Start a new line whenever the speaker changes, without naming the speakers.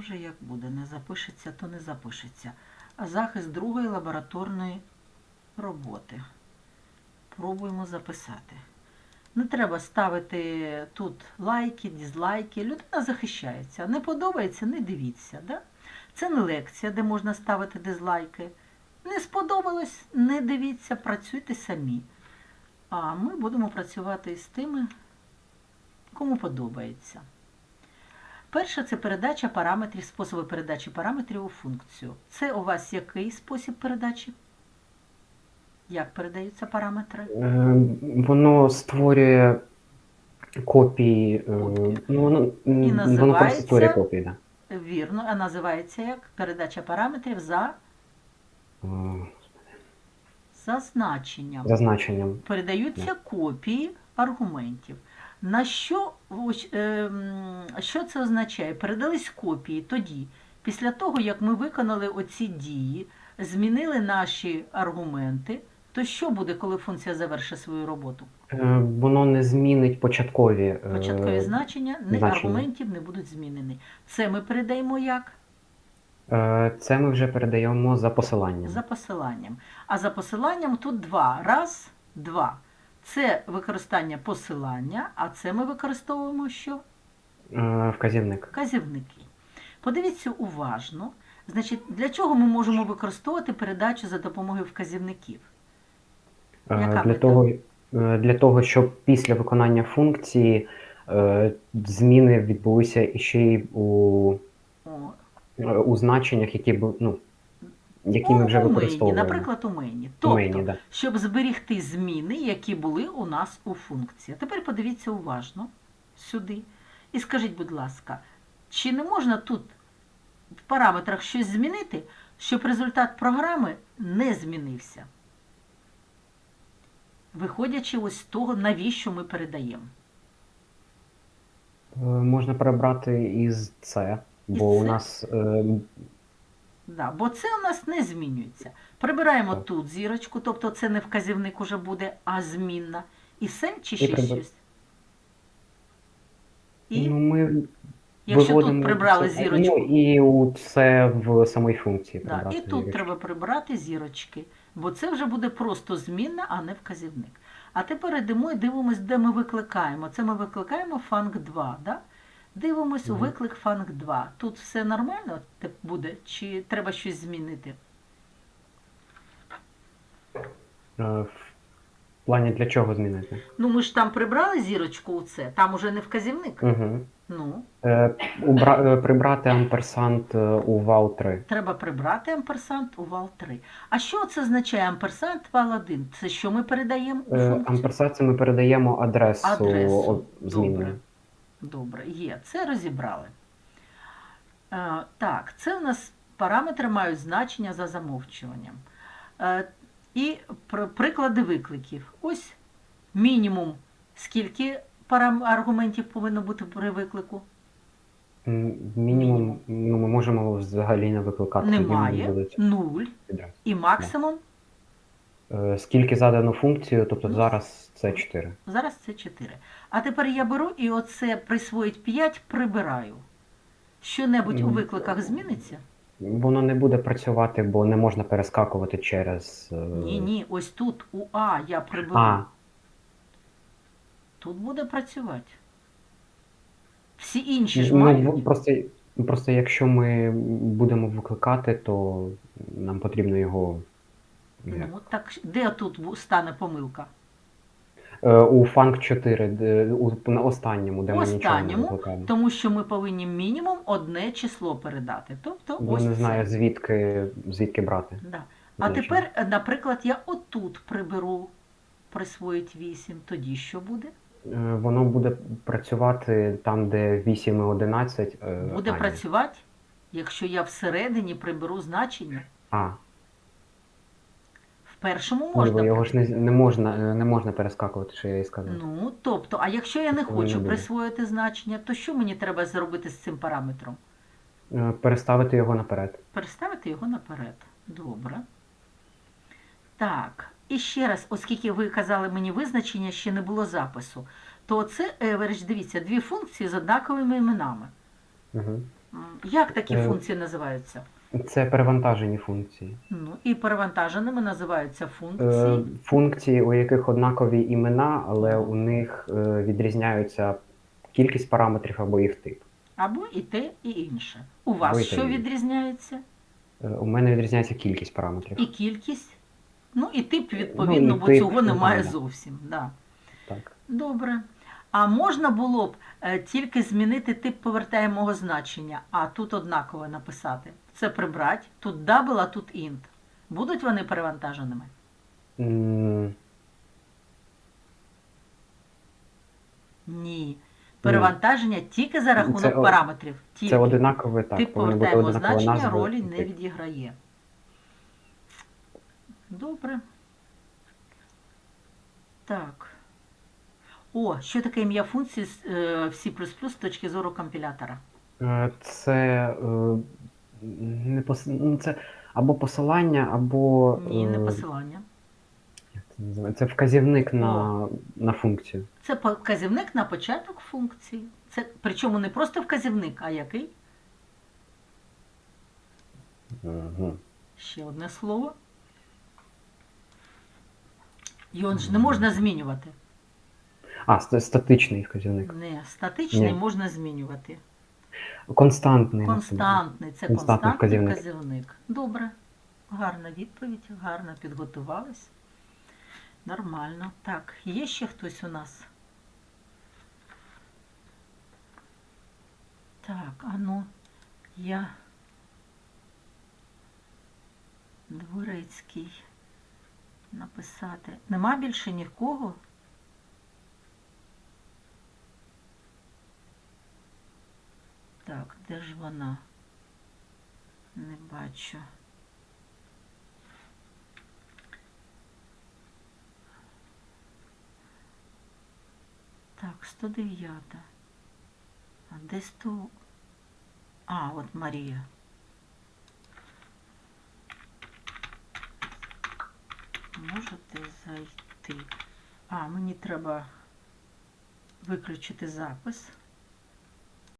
вже як буде, не запишеться, то не запишеться. А захист другої лабораторної роботи. Пробуємо записати. Не треба ставити тут лайки, дізлайки. Людина захищається. Не подобається, не дивіться. Да? Це не лекція, де можна ставити дизлайки. Не сподобалось, не дивіться, працюйте самі. А ми будемо працювати з тими, кому подобається. Перше це передача параметрів, способи передачі параметрів у функцію. Це у вас який спосіб передачі? Як передаються параметри?
Е, Воно створює копії. е,
Копії.
Ну, воно, м, воно просто створює копії, так.
Вірно, а називається як передача параметрів за
Е,
за значенням.
За значенням.
Передаються копії аргументів. На що, ем, що це означає? Передались копії тоді, після того, як ми виконали оці дії, змінили наші аргументи, то що буде, коли функція завершить свою роботу?
Е, Воно не змінить початкові. е,
Початкові значення, не
значення.
аргументів не будуть змінені. Це ми передаємо як?
е, Це ми вже передаємо за посиланням.
За посиланням. А за посиланням тут два. Раз, два. Це використання посилання, а це ми використовуємо що?
Е, Вказівник.
Вказівники. Подивіться уважно. Значить, для чого ми можемо використовувати передачу за допомогою вказівників?
Е,
Яка
Для того, е, для того, щоб після виконання функції зміни відбулися іще й у, у значеннях, які б, ну, які ми
у-
вже використовуємо.
наприклад, у мені.
У
Тобто,
мені, да.
щоб зберігти зміни, які були у нас у функції. Тепер подивіться уважно сюди. І скажіть, будь ласка, чи не можна тут в параметрах щось змінити, щоб результат програми не змінився? Виходячи ось з того, навіщо ми передаємо.
Е, Можна перебрати із це, бо
Із
у нас е,
Да, бо це у нас не змінюється. Прибираємо
Так.
тут зірочку, тобто це не вказівник уже буде, а змінна. І все чи ще
прибер-
щось? І
ну, ми
якщо тут прибрали
це-
зірочку,
Ну, і це в самій функції
да, і тут
зірочку.
треба прибрати зірочки, бо це вже буде просто змінна, а не вказівник. А тепер йдемо і дивимось, де ми викликаємо. Це ми викликаємо фанк 2. Да? Дивимось у виклик фанк 2. Тут все нормально буде, чи треба щось змінити?
Е, В плані для чого змінити?
Ну, ми ж там прибрали зірочку у це, там уже не вказівник.
Угу.
Ну,
Е, убра... е, Прибрати амперсант е, у вал 3.
треба прибрати амперсант у вал 3. А що це означає амперсант вал 1? Це що ми передаємо у
Е. Амперсант це ми передаємо адресу,
Адресу. Добре. Добре, є. Це розібрали. Е, так, це у нас параметри мають значення за замовчуванням. Е, і пр- приклади викликів. Ось мінімум, скільки аргументів повинно бути при виклику? Мінімум.
Ну, ми можемо взагалі не викликати.
Немає. Нуль. І максимум
Скільки задано функцію, тобто
Ну,
зараз це 4.
Зараз це 4. А тепер я беру і оце присвоїть 5 прибираю. Що-небудь у викликах зміниться?
Воно не буде працювати, бо не можна перескакувати через. е,
Ні, ні, ось тут у А я приберу.
А,
Тут буде працювати. Всі інші ж
ну,
мають.
в- просто, просто якщо ми будемо викликати, то нам потрібно його.
Ну, так де тут стане помилка?
Е, У Funk 4, де, у, на останньому, де ми нічого не
Останньому,
викликаємо.
Тому що ми повинні мінімум одне число передати. Тобто
Бо
ось
не
це.
знаю, звідки, звідки брати.
Да. А тепер, е, наприклад, я отут приберу присвоїть 8. Тоді що буде?
Е, Воно буде працювати там, де 8 і 11. е,
Буде
а, ні.
працювати, якщо я всередині приберу значення.
А,
першому можна.
бо його ж не, не, можна, е, не можна перескакувати, що я і сказав.
Ну, тобто, а якщо я не
Такого
хочу
буде.
присвоїти значення, то що мені треба зробити з цим параметром?
Е, Переставити його наперед.
Переставити його наперед. Добре. Так, і ще раз, оскільки ви казали мені визначення, ще не було запису, то це average, дивіться, дві функції з однаковими іменами.
Угу.
Як такі
Е,
функції називаються?
Це перевантажені функції.
Ну, і перевантаженими називаються
Е,
функції.
Функції, у яких однакові імена, але у них е, відрізняються кількість параметрів або їх тип.
Або і те, і інше. У вас
Або і те,
що
і інше.
відрізняється?
Е, У мене відрізняється кількість параметрів.
І кількість. Ну, і тип, відповідно,
і
бо
тип,
цього
ну,
немає
да.
зовсім. Да.
Так.
Добре. А можна було б е, тільки змінити тип повертаємого значення, а тут однаково написати. Це прибрати, тут double, а тут int. Будуть вони перевантаженими?
М,
Ні. Перевантаження тільки за рахунок
Це
параметрів. Тільки.
Це одинакове, так,
Тип
одинакова
значення
назва.
ролі не відіграє. Добре. Так. О, що таке ім'я функції е, в C++ з точки зору компілятора?
Е, Це е, не пос... ну, це або посилання, або
Ні, не
е,
посилання.
як це називається? Це вказівник на, на функцію.
Це по- вказівник на початок функції. Це причому не просто вказівник, а який?
Угу.
Ще одне слово. Його ж не можна змінювати.
А, ст- статичний вказівник.
Не, статичний
Ні.
можна змінювати.
Константний.
Константний це Константний
вказівник.
вказівник. Добре. Гарна відповідь, гарно підготувались. Нормально. Так, є ще хтось у нас? Так, а ну, я Дворецький. Написати. Нема більше нікого? Так, де ж вона? Не бачу. Так, 109. А де 100? А, от Марія. Можете зайти. А, мені треба виключити запис.